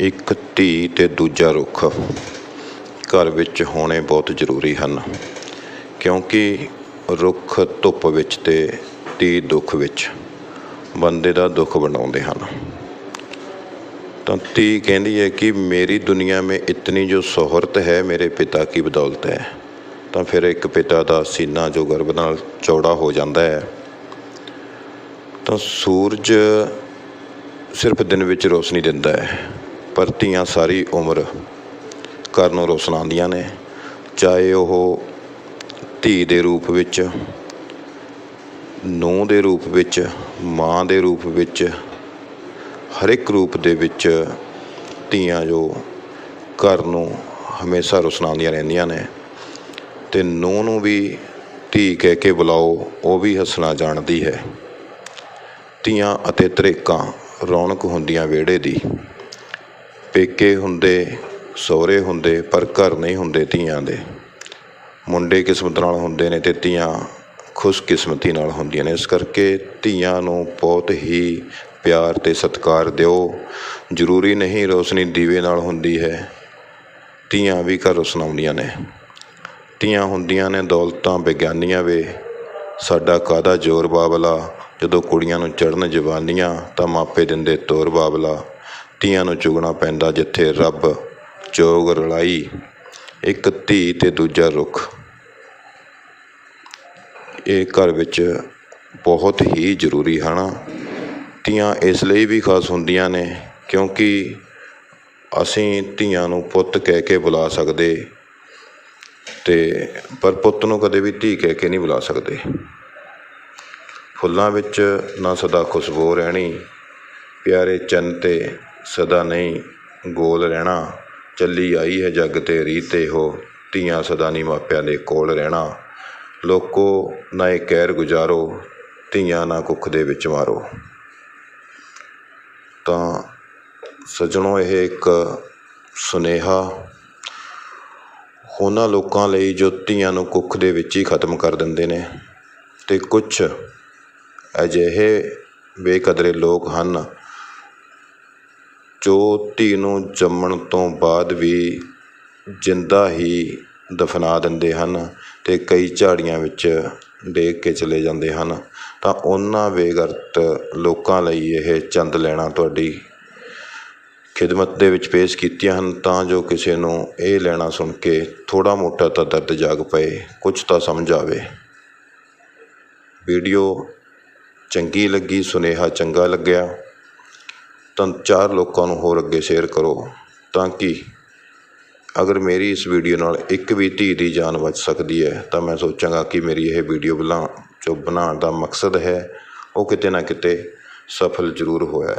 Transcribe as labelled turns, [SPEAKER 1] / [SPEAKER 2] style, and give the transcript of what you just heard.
[SPEAKER 1] ਇੱਕ ਧੀ ਅਤੇ ਦੂਜਾ ਰੁੱਖ ਘਰ ਵਿੱਚ ਹੋਣੇ ਬਹੁਤ ਜ਼ਰੂਰੀ ਹਨ, ਕਿਉਂਕਿ ਰੁੱਖ ਧੁੱਪ ਵਿੱਚ ਅਤੇ ਧੀ ਦੁੱਖ ਵਿੱਚ ਬੰਦੇ ਦਾ ਦੁੱਖ ਵੰਡਾਉਂਦੇ ਹਨ। ਤਾਂ ਧੀ ਕਹਿੰਦੀ ਹੈ ਕਿ ਮੇਰੀ ਦੁਨੀਆ ਮੇਂ ਇਤਨੀ ਜੋ ਸ਼ੋਹਰਤ ਹੈ, ਮੇਰੇ ਪਿਤਾ ਕੀ ਬਦੌਲਤ ਹੈ? ਤਾਂ ਫਿਰ ਇੱਕ ਪਿਤਾ ਦਾ ਸੀਨਾ ਜੋ ਗਰਭ ਨਾਲ ਚੌੜਾ ਹੋ ਜਾਂਦਾ ਹੈ। ਤਾਂ ਸੂਰਜ ਸਿਰਫ ਦਿਨ ਵਿੱਚ ਰੋਸ਼ਨੀ ਦਿੰਦਾ ਹੈ। ਪਰ ਧੀਆਂ ਸਾਰੀ ਉਮਰ ਘਰ ਨੂੰ ਰੋਸ਼ਨਾਉਂਦੀਆਂ ਨੇ, ਚਾਹੇ ਉਹ ਧੀ ਦੇ ਰੂਪ ਵਿੱਚ, ਨੂੰਹ ਦੇ ਰੂਪ ਵਿੱਚ, ਮਾਂ ਦੇ ਰੂਪ ਵਿੱਚ ਹਰ ਇੱਕ ਰੂਪ ਦੇ ਵਿੱਚ ਧੀਆਂ ਜੋ ਘਰ ਨੂੰ ਹਮੇਸ਼ਾ ਰੁਸ਼ਨਾਉਂਦੀਆਂ ਰਹਿੰਦੀਆਂ ਨੇ। ਤੇ ਨੂੰਹ ਨੂੰ ਵੀ ਧੀ ਕਹਿ ਕੇ ਬੁਲਾਓ, ਉਹ ਵੀ ਹੱਸਣਾ ਜਾਣਦੀ ਹੈ। ਧੀਆਂ ਅਤੇ ਤਰੇਕਾਂ ਰੌਣਕ ਹੁੰਦੀਆਂ ਵਿਹੜੇ ਦੀ। ਪੇਕੇ ਹੁੰਦੇ, ਸਹੁਰੇ ਹੁੰਦੇ, ਪਰ ਘਰ ਨਹੀਂ ਹੁੰਦੇ ਧੀਆਂ ਦੇ। ਮੁੰਡੇ ਕਿਸਮਤ ਨਾਲ ਹੁੰਦੇ ਨੇ ਤੇ ਧੀਆਂ ਖੁਸ਼ਕਿਸਮਤੀ ਨਾਲ ਹੁੰਦੀਆਂ ਨੇ। ਇਸ ਕਰਕੇ ਧੀਆਂ ਨੂੰ ਬਹੁਤ ਹੀ ਪਿਆਰ ਤੇ ਸਤਿਕਾਰ ਦਿਓ। ਜ਼ਰੂਰੀ ਨਹੀਂ ਰੋਸ਼ਨੀ ਦੀਵੇ ਨਾਲ ਹੁੰਦੀ ਹੈ। ਧੀਆਂ ਵੀ ਘਰ ਰੋਸਨਾਉਂਦੀਆਂ ਨੇ। ਧੀਆਂ ਹੁੰਦੀਆਂ ਨੇ, ਦੌਲਤਾਂ ਵਿਗਿਆਨੀਆਂ ਵੇ। ਸਾਡਾ ਕਾਦਾ ਜ਼ੋਰ ਬਾਬਲਾ? ਜਦੋਂ ਕੁੜੀਆਂ ਨੂੰ ਚੜਨ ਜਵਾਨੀਆਂ, ਤਾਂ ਮਾਪੇ ਦਿੰਦੇ ਤੋਰ ਬਾਬਲਾ। ਧੀਆਂ ਨੂੰ ਚੁਗਣਾ ਪੈਂਦਾ ਜਿੱਥੇ ਰੱਬ ਚੋਗ ਰਲਾਈ, ਇੱਕ ਧੀ ਤੇ ਦੂਜਾ ਰੁੱਖ। ਇਹ ਘਰ ਵਿੱਚ ਬਹੁਤ ਹੀ ਜ਼ਰੂਰੀ ਹਨ। ਧੀਆਂ ਇਸ ਲਈ ਵੀ ਖਾਸ ਹੁੰਦੀਆਂ ਨੇ ਕਿਉਂਕਿ ਅਸੀਂ ਧੀਆਂ ਨੂੰ ਪੁੱਤ ਕਹਿ ਕੇ ਬੁਲਾ ਸਕਦੇ ਤੇ ਪਰ ਪੁੱਤ ਨੂੰ ਕਦੇ ਵੀ ਧੀ ਕਹਿ ਕੇ ਨਹੀਂ ਬੁਲਾ ਸਕਦੇ। ਫੁੱਲਾਂ ਵਿੱਚ ਨਾ ਸਦਾ ਖੁਸ਼ਬੂ ਰਹਿਣੀ, ਪਿਆਰੇ ਚੰਨ ਤੇ ਸਦਾ ਨਹੀਂ ਗੋਲ ਰਹਿਣਾ। ਚੱਲੀ ਆਈ ਹੈ ਜੱਗ ਤੇ ਰੀਤੇ ਹੋ। ਧੀਆਂ ਸਦਾ ਨਹੀਂ ਮਾਪਿਆਂ ਦੇ ਕੋਲ ਰਹਿਣਾ। ਲੋਕੋ ਨਾ ਇਹ ਕਹਿਰ ਗੁਜ਼ਾਰੋ, ਧੀਆਂ ਨਾ ਕੁੱਖ ਦੇ ਵਿੱਚ ਮਾਰੋ। ਤਾਂ ਸੱਜਣੋ, ਇਹ ਇੱਕ ਸੁਨੇਹਾ, ਉਹਨਾਂ ਲੋਕਾਂ ਲਈ ਜੋ ਧੀਆਂ ਨੂੰ ਕੁੱਖ ਦੇ ਵਿੱਚ ਹੀ ਖਤਮ ਕਰ ਦਿੰਦੇ ਨੇ ਤੇ ਕੁਝ ਅਜਿਹੇ ਬੇਕਦਰੇ ਲੋਕ ਹਨ ਜੋ ਧੀ ਨੂੰ ਜੰਮਣ ਤੋਂ ਬਾਅਦ ਵੀ ਜਿੰਦਾ ਹੀ ਦਫਨਾ ਦਿੰਦੇ ਹਨ ਅਤੇ ਕਈ ਝਾੜੀਆਂ ਵਿੱਚ ਡੇਗ ਕੇ ਚਲੇ ਜਾਂਦੇ ਹਨ, ਤਾਂ ਉਹਨਾਂ ਬੇਗਰਤ ਲੋਕਾਂ ਲਈ ਇਹ ਚੰਦ ਲੈਣਾ ਤੁਹਾਡੀ ਖਿਦਮਤ ਦੇ ਵਿੱਚ ਪੇਸ਼ ਕੀਤੀਆਂ ਹਨ, ਤਾਂ ਜੋ ਕਿਸੇ ਨੂੰ ਇਹ ਲੈਣਾ ਸੁਣ ਕੇ ਥੋੜਾ ਮੋਟਾ ਤਾਂ ਦਰਦ ਜਾਗ ਪਏ, ਕੁਝ ਤਾਂ ਸਮਝ ਆਵੇ। ਵੀਡੀਓ ਚੰਗੀ ਲੱਗੀ, ਸੁਨੇਹਾ ਚੰਗਾ ਲੱਗਿਆ ਤਾਂ ਚਾਰ ਲੋਕਾਂ ਨੂੰ ਹੋਰ ਅੱਗੇ ਸ਼ੇਅਰ ਕਰੋ ਤਾਂ ਕਿ ਅਗਰ ਮੇਰੀ ਇਸ ਵੀਡੀਓ ਨਾਲ ਇੱਕ ਵੀ ਧੀ ਦੀ ਜਾਨ ਬਚ ਸਕਦੀ ਹੈ, ਤਾਂ ਮੈਂ ਸੋਚਾਂਗਾ ਕਿ ਮੇਰੀ ਇਹ ਵੀਡੀਓ ਬਣਾ, ਜੋ ਬਣਾਉਣ ਦਾ ਮਕਸਦ ਹੈ, ਉਹ ਕਿਤੇ ਨਾ ਕਿਤੇ ਸਫਲ ਜ਼ਰੂਰ ਹੋਇਆ ਹੈ।